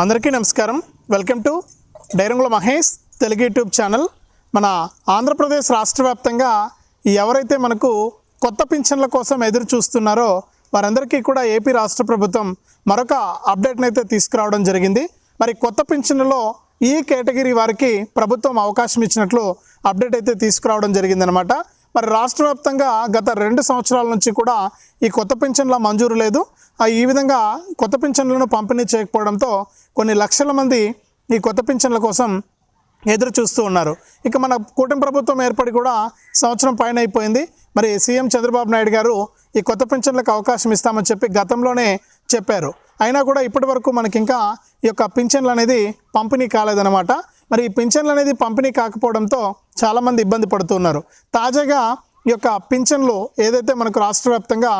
అందరికీ నమస్కారం. Welcome to డైరంగుల Mahesh Telugu YouTube channel. మన ఆంధ్రప్రదేశ్ రాష్ట్ర వ్యాప్తంగా ఎవరైతే మనకు కొత్త పింఛన్ల కోసం ఎదురు చూస్తున్నారో వారందరికీ కూడా ఏపీ రాష్ట్ర ప్రభుత్వం మరొక అప్డేట్ని అయితే తీసుకురావడం జరిగింది. మరి కొత్త పింఛన్లలో ఈ కేటగిరీ వారికి ప్రభుత్వం అవకాశం ఇచ్చినట్లు అప్డేట్ అయితే తీసుకురావడం జరిగిందనమాట. మరి రాష్ట్ర వ్యాప్తంగా గత రెండు సంవత్సరాల నుంచి కూడా ఈ కొత్త పింఛన్ల మంజూరు లేదు. ఈ విధంగా కొత్త పింఛన్లను పంపిణీ చేయకపోవడంతో కొన్ని లక్షల మంది ఈ కొత్త పింఛన్ల కోసం ఎదురు చూస్తూ ఉన్నారు. ఇక మన కూటమి ప్రభుత్వం ఏర్పడి కూడా సంవత్సరం పైన అయిపోయింది. మరి సీఎం చంద్రబాబు నాయుడు గారు ఈ కొత్త పింఛన్లకు అవకాశం ఇస్తామని చెప్పి గతంలోనే చెప్పారు. అయినా కూడా ఇప్పటి వరకు మనకి ఇంకా ఈ యొక్క పింఛన్లు అనేది పంపిణీ కాలేదన్నమాట. మరి ఈ పింఛన్లు అనేది పంపిణీ కాకపోవడంతో చాలామంది ఇబ్బంది పడుతున్నారు. తాజాగా ఈ యొక్క పింఛన్లు ఏదైతే మనకు రాష్ట్ర వ్యాప్తంగా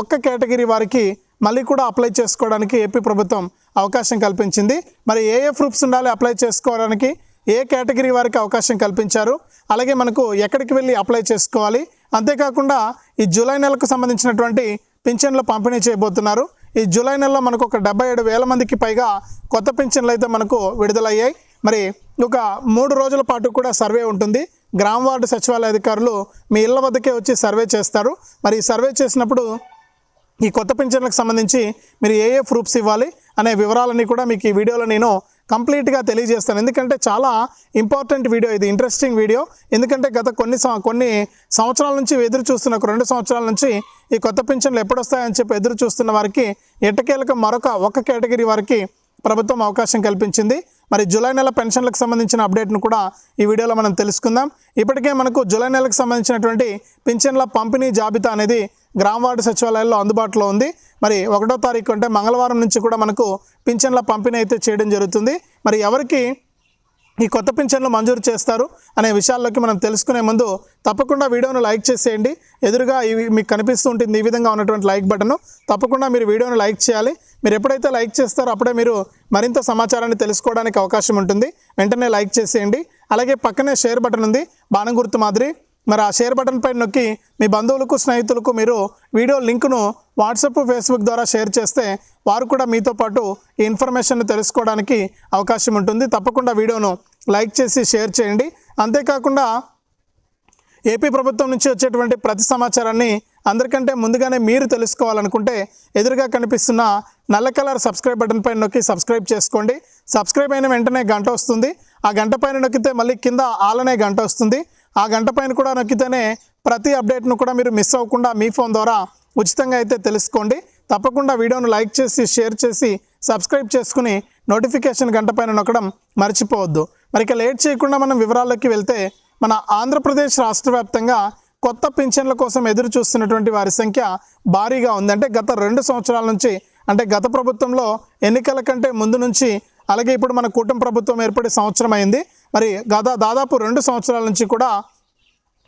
ఒక్క కేటగిరీ వారికి మళ్ళీ కూడా అప్లై చేసుకోవడానికి ఏపీ ప్రభుత్వం అవకాశం కల్పించింది. మరి ఏ ఏ ప్రూఫ్స్ ఉండాలి అప్లై చేసుకోవడానికి? ఏ కేటగిరీ వారికి అవకాశం కల్పించారు? అలాగే మనకు ఎక్కడికి వెళ్ళి అప్లై చేసుకోవాలి? అంతేకాకుండా ఈ జూలై నెలకు సంబంధించినటువంటి పింఛన్లు పంపిణీ చేయబోతున్నారు. ఈ జూలై నెలలో మనకు ఒక డెబ్బై ఏడు వేల మందికి పైగా కొత్త పింఛన్లు అయితే మనకు విడుదలయ్యాయి. మరి ఒక మూడు రోజుల పాటు కూడా సర్వే ఉంటుంది. గ్రామ వార్డు సచివాలయ అధికారులు మీ ఇళ్ళ వద్దకే వచ్చి సర్వే చేస్తారు. మరి సర్వే చేసినప్పుడు ఈ కొత్త పింఛన్లకు సంబంధించి మీరు ఏ ఏ ప్రూఫ్స్ ఇవ్వాలి అనే వివరాలన్నీ కూడా మీకు ఈ వీడియోలో నేను కంప్లీట్గా తెలియజేస్తాను. ఎందుకంటే చాలా ఇంపార్టెంట్ వీడియో ఇది ఇంట్రెస్టింగ్ వీడియో. ఎందుకంటే గత కొన్ని కొన్ని సంవత్సరాల నుంచి ఎదురు చూస్తున్న ఒక రెండు సంవత్సరాల నుంచి ఈ కొత్త పింఛన్లు ఎప్పుడొస్తాయని చెప్పి ఎదురు చూస్తున్న వారికి ఎట్టకేలకు మరొక ఒక కేటగిరీ వారికి ప్రభుత్వం అవకాశం కల్పించింది. మరి జూలై నెల పెన్షన్లకు సంబంధించిన అప్డేట్ను కూడా ఈ వీడియోలో మనం తెలుసుకుందాం. ఇప్పటికే మనకు జూలై నెలకు సంబంధించినటువంటి పింఛన్ల పంపిణీ జాబితా అనేది గ్రామ వార్డు సచివాలయాల్లో అందుబాటులో ఉంది. మరి ఒకటో తారీఖు అంటే మంగళవారం నుంచి కూడా మనకు పింఛన్ల పంపిణీ అయితే చేయడం జరుగుతుంది. మరి ఎవరికి ఈ కొత్త పింఛన్లు మంజూరు చేస్తారు అనే విషయాల్లోకి మనం తెలుసుకునే ముందు తప్పకుండా వీడియోను లైక్ చేసేయండి. ఎదురుగా ఇవి మీకు కనిపిస్తూ ఉంటుంది ఈ విధంగా ఉన్నటువంటి లైక్ బటను. తప్పకుండా మీరు వీడియోను లైక్ చేయాలి. మీరు ఎప్పుడైతే లైక్ చేస్తారో అప్పుడే మీరు మరింత సమాచారాన్ని తెలుసుకోవడానికి అవకాశం ఉంటుంది. వెంటనే లైక్ చేసేయండి. అలాగే పక్కనే షేర్ బటన్ ఉంది. బాణం గుర్తు మాదిరి. మరి ఆ షేర్ బటన్ పైన నొక్కి మీ బంధువులకు స్నేహితులకు మీరు వీడియో లింకును వాట్సాప్ ఫేస్బుక్ ద్వారా షేర్ చేస్తే వారు కూడా మీతో పాటు ఈ ఇన్ఫర్మేషన్ తెలుసుకోవడానికి అవకాశం ఉంటుంది. తప్పకుండా వీడియోను లైక్ చేసి షేర్ చేయండి. అంతేకాకుండా ఏపీ ప్రభుత్వం నుంచి వచ్చేటువంటి ప్రతి సమాచారాన్ని అందరికంటే ముందుగానే మీరు తెలుసుకోవాలనుకుంటే ఎదురుగా కనిపిస్తున్న నల్ల కలర్ సబ్స్క్రైబ్ బటన్ పైన నొక్కి సబ్స్క్రైబ్ చేసుకోండి. సబ్స్క్రైబ్ అయిన వెంటనే గంట వస్తుంది. ఆ గంట పైన నొక్కితే మళ్ళీ కింద ఆలనే గంట వస్తుంది. ఆ గంట పైన కూడా నొక్కితేనే ప్రతి అప్డేట్ను కూడా మీరు మిస్ అవ్వకుండా మీ ఫోన్ ద్వారా ఉచితంగా అయితే తెలుసుకోండి. తప్పకుండా వీడియోను లైక్ చేసి షేర్ చేసి సబ్స్క్రైబ్ చేసుకుని నోటిఫికేషన్ గంట పైన నొక్కడం మర్చిపోవద్దు. మరి ఇక లేట్ చేయకుండా మనం వివరాల్లోకి వెళ్తే మన ఆంధ్రప్రదేశ్ రాష్ట్ర వ్యాప్తంగా కొత్త పింఛన్ల కోసం ఎదురు చూస్తున్నటువంటి వారి సంఖ్య భారీగా ఉంది అంటే గత రెండు సంవత్సరాల నుంచి అంటే గత ప్రభుత్వంలో ఎన్నికల కంటే ముందు నుంచి అలాగే ఇప్పుడు మన కూటమి ప్రభుత్వం ఏర్పడి సంవత్సరం అయింది. మరి గత దాదాపు రెండు సంవత్సరాల నుంచి కూడా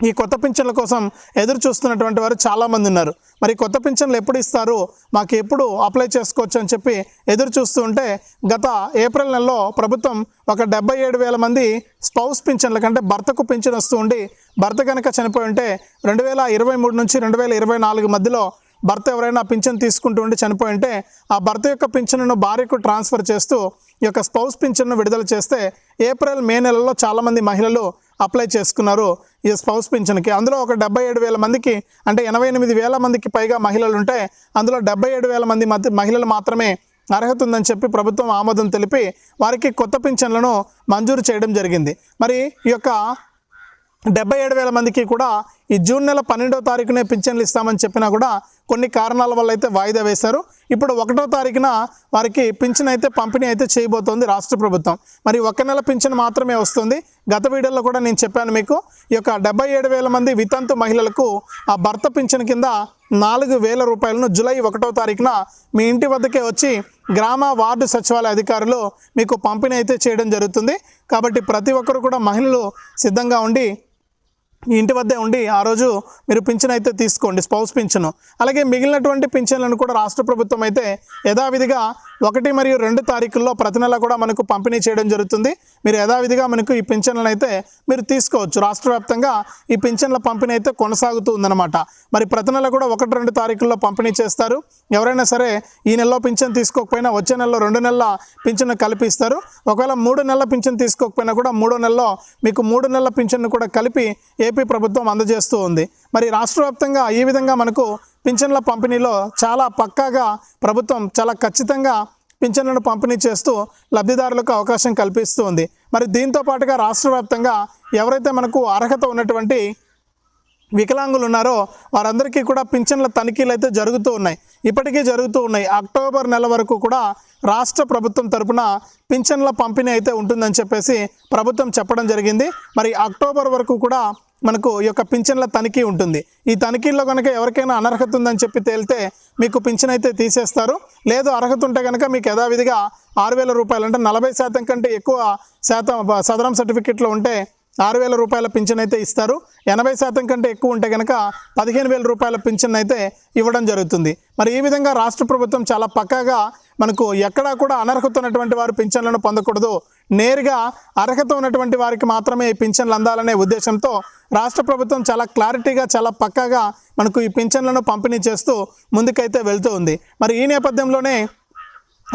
ఈ కొత్త పింఛన్ల కోసం ఎదురు చూస్తున్నటువంటి వారు చాలామంది ఉన్నారు. మరి కొత్త పింఛన్లు ఎప్పుడు ఇస్తారు? మాకు ఎప్పుడు అప్లై చేసుకోవచ్చు అని చెప్పి ఎదురు చూస్తూ ఉంటే గత ఏప్రిల్ నెలలో ప్రభుత్వం ఒక డెబ్బై ఏడు వేల మంది స్పౌస్ పింఛన్ల కంటే భర్తకు పింఛన్ వస్తూ ఉండి భర్త కనుక చనిపోయి ఉంటే రెండు వేల ఇరవై మూడు నుంచి రెండు వేల ఇరవై నాలుగు మధ్యలో భర్త ఎవరైనా పింఛన్ తీసుకుంటూ ఉండి చనిపోయి ఉంటే ఆ భర్త యొక్క పింఛన్ను భార్యకు ట్రాన్స్ఫర్ చేస్తూ ఈ యొక్క స్పౌస్ పింఛన్ను విడుదల చేస్తే ఏప్రిల్ మే నెలలో చాలామంది మహిళలు అప్లై చేసుకున్నారు ఈ స్పౌస్ పింఛన్కి. అందులో ఒక డెబ్బై ఏడు వేల మందికి అంటే ఎనభై ఎనిమిది వేల మందికి పైగా మహిళలు ఉంటే అందులో డెబ్బై ఏడు వేల మంది మధ్య మహిళలు మాత్రమే అర్హత ఉందని చెప్పి ప్రభుత్వం ఆమోదం తెలిపి వారికి కొత్త పింఛన్లను మంజూరు చేయడం జరిగింది. మరి ఈ యొక్క డెబ్బై ఏడు వేల మందికి కూడా ఈ జూన్ నెల పన్నెండవ తారీఖునే పింఛన్లు ఇస్తామని చెప్పినా కూడా కొన్ని కారణాల వల్ల అయితే వాయిదా వేశారు. ఇప్పుడు ఒకటో తారీఖున వారికి పింఛన్ అయితే పంపిణీ అయితే చేయబోతోంది రాష్ట్ర ప్రభుత్వం. మరి ఒక నెల పింఛన్ మాత్రమే వస్తుంది. గత వీడియోలో కూడా నేను చెప్పాను మీకు ఈ యొక్క డెబ్బై ఏడు వేల మంది వితంతు మహిళలకు ఆ భర్త పింఛన్ కింద నాలుగు వేల రూపాయలను జూలై ఒకటో తారీఖున మీ ఇంటి వద్దకే వచ్చి గ్రామ వార్డు సచివాలయ అధికారులు మీకు పంపిణీ అయితే చేయడం జరుగుతుంది. కాబట్టి ప్రతి ఒక్కరు కూడా మహిళలు సిద్ధంగా ఉండి ఇంటి వద్దే ఉండి ఆ రోజు మీరు పింఛన్ అయితే తీసుకోండి స్పౌస్ పింఛను. అలాగే మిగిలినటువంటి పింఛన్లను కూడా రాష్ట్ర ప్రభుత్వం అయితే యథావిధిగా ఒకటి మరియు రెండు తారీఖుల్లో ప్రతి నెల కూడా మనకు పంపిణీ చేయడం జరుగుతుంది. మీరు యథావిధిగా మనకు ఈ పింఛన్లను అయితే మీరు తీసుకోవచ్చు. రాష్ట్ర వ్యాప్తంగా ఈ పింఛన్ల పంపిణీ అయితే కొనసాగుతూ ఉందన్నమాట మరి ప్రతి నెల కూడా ఒకటి రెండు తారీఖుల్లో పంపిణీ చేస్తారు. ఎవరైనా సరే ఈ నెలలో పింఛన్ తీసుకోకపోయినా వచ్చే నెలలో రెండు నెలల పింఛన్ కల్పిస్తారు. ఒకవేళ మూడు నెలల పింఛన్ తీసుకోకపోయినా కూడా మూడో నెలలో మీకు మూడు నెలల పింఛన్ను కూడా కలిపి ఏ ఏపీ ప్రభుత్వం అందజేస్తూ ఉంది. మరి రాష్ట్ర వ్యాప్తంగా ఈ విధంగా మనకు పింఛన్ల పంపిణీలో చాలా పక్కాగా ప్రభుత్వం చాలా ఖచ్చితంగా పింఛన్లను పంపిణీ చేస్తూ లబ్ధిదారులకు అవకాశం కల్పిస్తూ ఉంది. మరి దీంతో పాటుగా రాష్ట్ర వ్యాప్తంగా ఎవరైతే మనకు అర్హత ఉన్నటువంటి వికలాంగులు ఉన్నారో వారందరికీ కూడా పింఛన్ల తనిఖీలు అయితే జరుగుతూ ఉన్నాయి. ఇప్పటికీ జరుగుతూ ఉన్నాయి. అక్టోబర్ నెల వరకు కూడా రాష్ట్ర ప్రభుత్వం తరపున పింఛన్ల పంపిణీ అయితే ఉంటుందని చెప్పేసి ప్రభుత్వం చెప్పడం జరిగింది. మరి అక్టోబర్ వరకు కూడా మనకు ఈ యొక్క పింఛన్ల తనిఖీ ఉంటుంది. ఈ తనిఖీల్లో కనుక ఎవరికైనా అనర్హత ఉందని చెప్పి తేలితే మీకు పింఛన్ అయితే తీసేస్తారు. లేదు అర్హత ఉంటే కనుక మీకు యథావిధిగా ఆరు వేల రూపాయలు అంటే నలభై శాతం కంటే ఎక్కువ శాతం సదరం సర్టిఫికెట్లో ఉంటే ఆరు వేల రూపాయల పింఛన్ అయితే ఇస్తారు. ఎనభై శాతం కంటే ఎక్కువ ఉంటే కనుక పదిహేను వేల రూపాయల పింఛన్ అయితే ఇవ్వడం జరుగుతుంది. మరి ఈ విధంగా రాష్ట్ర ప్రభుత్వం చాలా పక్కాగా మనకు ఎక్కడా కూడా అనర్హత ఉన్నటువంటి వారు పింఛన్లను పొందకూడదు. నేరుగా అర్హత ఉన్నటువంటి వారికి మాత్రమే ఈ పింఛన్లు అందాలనే ఉద్దేశంతో రాష్ట్ర ప్రభుత్వం చాలా క్లారిటీగా చాలా పక్కాగా మనకు ఈ పింఛన్లను పంపిణీ చేస్తూ ముందుకైతే వెళ్తూ ఉంది. మరి ఈ నేపథ్యంలోనే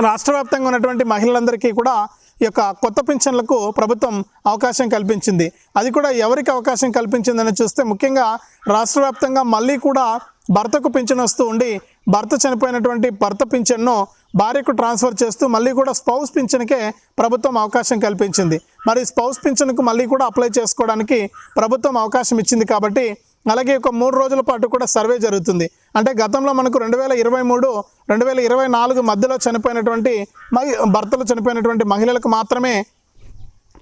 రాష్ట్ర వ్యాప్తంగా ఉన్నటువంటి మహిళలందరికీ కూడా ఈ యొక్క కొత్త పింఛన్లకు ప్రభుత్వం అవకాశం కల్పించింది. అది కూడా ఎవరికి అవకాశం కల్పించిందని చూస్తే ముఖ్యంగా రాష్ట్ర వ్యాప్తంగా మళ్ళీ కూడా భర్తకు పింఛను వస్తూ ఉండి భర్త చనిపోయినటువంటి భర్త పింఛన్ను భార్యకు ట్రాన్స్ఫర్ చేస్తూ మళ్ళీ కూడా స్పౌస్ పింఛన్కే ప్రభుత్వం అవకాశం కల్పించింది. మరి స్పౌస్ పింఛన్కు మళ్ళీ కూడా అప్లై చేసుకోవడానికి ప్రభుత్వం అవకాశం ఇచ్చింది కాబట్టి అలాగే ఒక మూడు రోజుల పాటు కూడా సర్వే జరుగుతుంది. అంటే గతంలో మనకు రెండు వేల ఇరవై మూడు రెండు వేల ఇరవై నాలుగు మధ్యలో చనిపోయినటువంటి మహి భర్తలు చనిపోయినటువంటి మహిళలకు మాత్రమే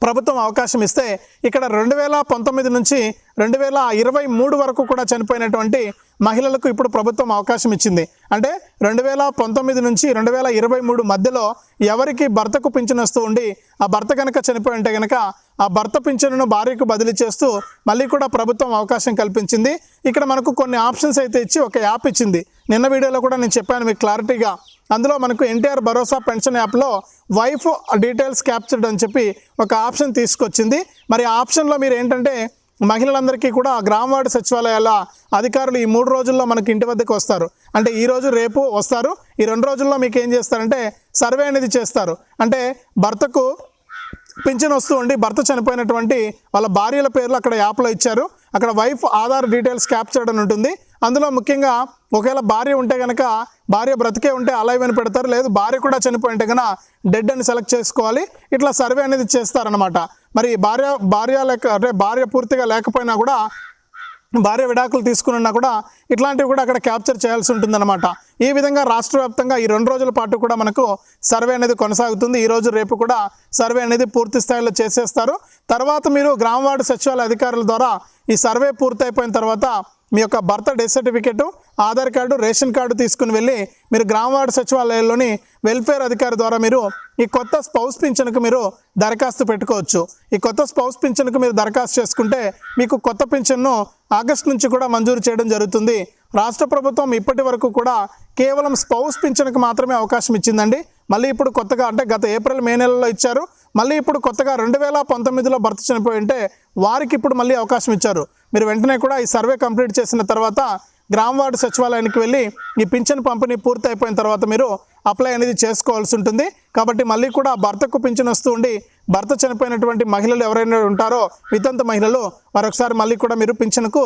ప్రభుత్వం అవకాశం ఇస్తే ఇక్కడ రెండు వేల పంతొమ్మిది నుంచి రెండు వేల ఇరవై మూడు వరకు కూడా చనిపోయినటువంటి మహిళలకు ఇప్పుడు ప్రభుత్వం అవకాశం ఇచ్చింది. అంటే రెండు వేల పంతొమ్మిది నుంచి రెండు వేల ఇరవై మూడు మధ్యలో ఎవరికి భర్తకు పింఛను వస్తూ ఉండి ఆ భర్త కనుక చనిపోయి ఉంటే కనుక ఆ భర్త పింఛనును భార్యకు బదిలీ చేస్తూ మళ్ళీ కూడా ప్రభుత్వం అవకాశం కల్పించింది. ఇక్కడ మనకు కొన్ని ఆప్షన్స్ అయితే ఇచ్చి ఒక యాప్ ఇచ్చింది. నిన్న వీడియోలో కూడా నేను చెప్పాను మీకు క్లారిటీగా. అందులో మనకు ఎన్టీఆర్ భరోసా పెన్షన్ యాప్లో వైఫ్ డీటెయిల్స్ క్యాప్చర్డ్ అని చెప్పి ఒక ఆప్షన్ తీసుకొచ్చింది. మరి ఆ ఆప్షన్లో మీరు ఏంటంటే మహిళలందరికీ కూడా గ్రామ వార్డు సచివాలయాల అధికారులు ఈ మూడు రోజుల్లో మనకి ఇంటి వద్దకు వస్తారు. అంటే ఈ రోజు రేపు వస్తారు. ఈ రెండు రోజుల్లో మీకు ఏం చేస్తారంటే సర్వే అనేది చేస్తారు. అంటే భర్తకు పింఛన్ వస్తూ ఉండి భర్త చనిపోయినటువంటి వాళ్ళ భార్యల పేర్లు అక్కడ యాప్లో ఇచ్చారు. అక్కడ వైఫ్ ఆధార్ డీటెయిల్స్ క్యాప్చర్డ్ అని ఉంటుంది. అందులో ముఖ్యంగా ఒకవేళ భార్య ఉంటే కనుక భార్య బ్రతికే ఉంటే అలైవ్ అని పెడతారు. లేదు భార్య కూడా చనిపోయి ఉంటే కనుక డెడ్ అని సెలెక్ట్ చేసుకోవాలి. ఇట్లా సర్వే అనేది చేస్తారనమాట మరి భార్య భార్య లేక అంటే భార్య పూర్తిగా లేకపోయినా కూడా భార్య విడాకులు తీసుకున్నా కూడా ఇట్లాంటివి కూడా అక్కడ క్యాప్చర్ చేయాల్సి ఉంటుందన్నమాట. ఈ విధంగా రాష్ట్ర వ్యాప్తంగా ఈ రెండు రోజుల పాటు కూడా మనకు సర్వే అనేది కొనసాగుతుంది. ఈ రోజు రేపు కూడా సర్వే అనేది పూర్తి స్థాయిలో చేసేస్తారు. తర్వాత మీరు గ్రామ వార్డు సచివాలయ అధికారుల ద్వారా ఈ సర్వే పూర్తయిపోయిన తర్వాత మీ యొక్క birth death certificate Aadhaar card ration card తీసుకుని వెళ్ళి మీరు గ్రామవార్డు సచివాలయంలోని వెల్ఫేర్ అధికారి ద్వారా మీరు ఈ కొత్త స్పౌస్ పింఛన్కు మీరు దరఖాస్తు పెట్టుకోవచ్చు. ఈ కొత్త స్పౌస్ పింఛన్కు మీరు దరఖాస్తు చేసుకుంటే మీకు కొత్త పింఛన్ను ఆగస్టు నుంచి కూడా మంజూరు చేయడం జరుగుతుంది. రాష్ట్ర ప్రభుత్వం ఇప్పటి వరకు కూడా కేవలం స్పౌస్ పింఛన్కు మాత్రమే అవకాశం ఇచ్చిందండి. మళ్ళీ ఇప్పుడు కొత్తగా అంటే గత ఏప్రిల్ మే నెలలో ఇచ్చారు. మళ్ళీ ఇప్పుడు కొత్తగా రెండు వేల పంతొమ్మిదిలో భర్త చనిపోయి ఉంటే వారికి ఇప్పుడు మళ్ళీ అవకాశం ఇచ్చారు. మీరు వెంటనే కూడా ఈ సర్వే కంప్లీట్ చేసిన తర్వాత గ్రామ వార్డు సచివాలయానికి వెళ్ళి ఈ పింఛన్ పంపిణీ పూర్తి అయిపోయిన తర్వాత మీరు అప్లై అనేది చేసుకోవాల్సి ఉంటుంది. కాబట్టి మళ్ళీ కూడా భర్తకు పింఛన్ వస్తూ ఉండి భర్త చనిపోయినటువంటి మహిళలు ఎవరైనా ఉంటారో వితంత మహిళలు మరొకసారి మళ్ళీ కూడా మీరు పింఛన్కు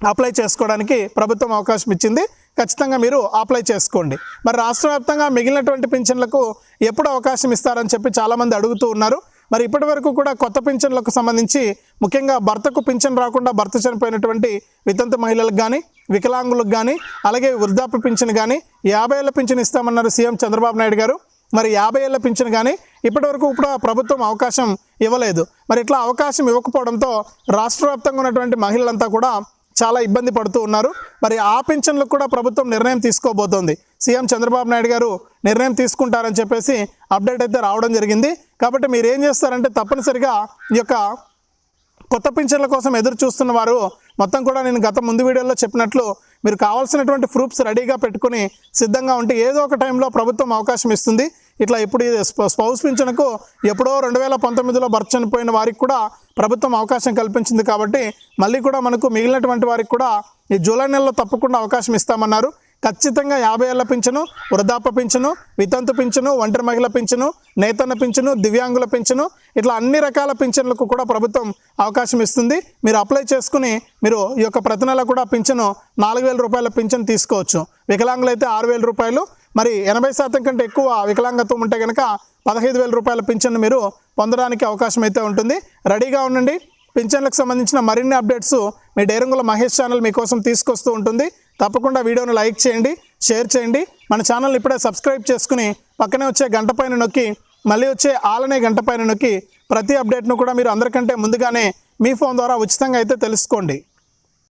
అప్లై చేసుకోవడానికి ప్రభుత్వం అవకాశం ఇచ్చింది. ఖచ్చితంగా మీరు అప్లై చేసుకోండి. మరి రాష్ట్ర వ్యాప్తంగా మిగిలినటువంటి పింఛన్లకు ఎప్పుడు అవకాశం ఇస్తారని చెప్పి చాలామంది అడుగుతూ ఉన్నారు. మరి ఇప్పటి వరకు కూడా కొత్త పింఛన్లకు సంబంధించి ముఖ్యంగా భర్తకు పింఛన్ రాకుండా భర్త చనిపోయినటువంటి వితంతు మహిళలకు కానీ వికలాంగులకు కానీ అలాగే వృద్ధాప్య పింఛన్ కానీ యాభై ఏళ్ళ పింఛన్ ఇస్తామన్నారు సీఎం చంద్రబాబు నాయుడు గారు. మరి యాభై ఏళ్ళ పింఛన్ కానీ ఇప్పటివరకు కూడా ప్రభుత్వం అవకాశం ఇవ్వలేదు. మరి ఇట్లా అవకాశం ఇవ్వకపోవడంతో రాష్ట్ర వ్యాప్తంగా ఉన్నటువంటి మహిళలంతా కూడా చాలా ఇబ్బంది పడుతూ ఉన్నారు. మరి ఆ పింఛన్లకు కూడా ప్రభుత్వం నిర్ణయం తీసుకోబోతోంది. సీఎం చంద్రబాబు నాయుడు గారు నిర్ణయం తీసుకుంటారని చెప్పేసి అప్డేట్ అయితే రావడం జరిగింది. కాబట్టి మీరు ఏం చేస్తారంటే తప్పనిసరిగా ఈ యొక్క కొత్త పింఛన్ల కోసం ఎదురు చూస్తున్న వారు మొత్తం కూడా నేను గత ముందు వీడియోలో చెప్పినట్లు మీరు కావాల్సినటువంటి ప్రూఫ్స్ రెడీగా పెట్టుకుని సిద్ధంగా ఉంటే ఏదో ఒక టైంలో ప్రభుత్వం అవకాశం ఇస్తుంది. ఇట్లా ఇప్పుడు స్పౌస్ పింఛన్కు ఎప్పుడో రెండు వేల పంతొమ్మిదిలో భర్త చనిపోయిన వారికి కూడా ప్రభుత్వం అవకాశం కల్పించింది కాబట్టి మళ్ళీ కూడా మనకు మిగిలినటువంటి వారికి కూడా ఈ జూలై నెలలో తప్పకుండా అవకాశం ఇస్తామన్నారు. ఖచ్చితంగా యాభై ఏళ్ళ పింఛను వృద్ధాప్య పింఛను వితంతు పింఛను ఒంటరి మహిళ పింఛను నేతన్న పింఛను దివ్యాంగుల పింఛను ఇట్లా అన్ని రకాల పింఛన్లకు కూడా ప్రభుత్వం అవకాశం ఇస్తుంది. మీరు అప్లై చేసుకుని మీరు ఈ యొక్క ప్రతి నెల కూడా పింఛను నాలుగు వేల రూపాయల పింఛను తీసుకోవచ్చు. వికలాంగులైతే ఆరు వేల రూపాయలు మరి ఎనభై శాతం కంటే ఎక్కువ వికలాంగత్వం ఉంటే కనుక పదహైదు వేల రూపాయల పింఛన్ మీరు పొందడానికి అవకాశం అయితే ఉంటుంది. రెడీగా ఉండండి. పింఛన్లకు సంబంధించిన మరిన్ని అప్డేట్స్ మీ డైరంగుల మహేష్ ఛానల్ మీకోసం తీసుకొస్తూ ఉంటుంది. తప్పకుండా వీడియోను లైక్ చేయండి షేర్ చేయండి. మన ఛానల్ ఇప్పుడే సబ్స్క్రైబ్ చేసుకుని పక్కనే వచ్చే గంట పైన నొక్కి మళ్ళీ వచ్చే ఆలనే గంట పైన నొక్కి ప్రతి అప్డేట్ను కూడా మీరు అందరికంటే ముందుగానే మీ ఫోన్ ద్వారా ఉచితంగా అయితే తెలుసుకోండి.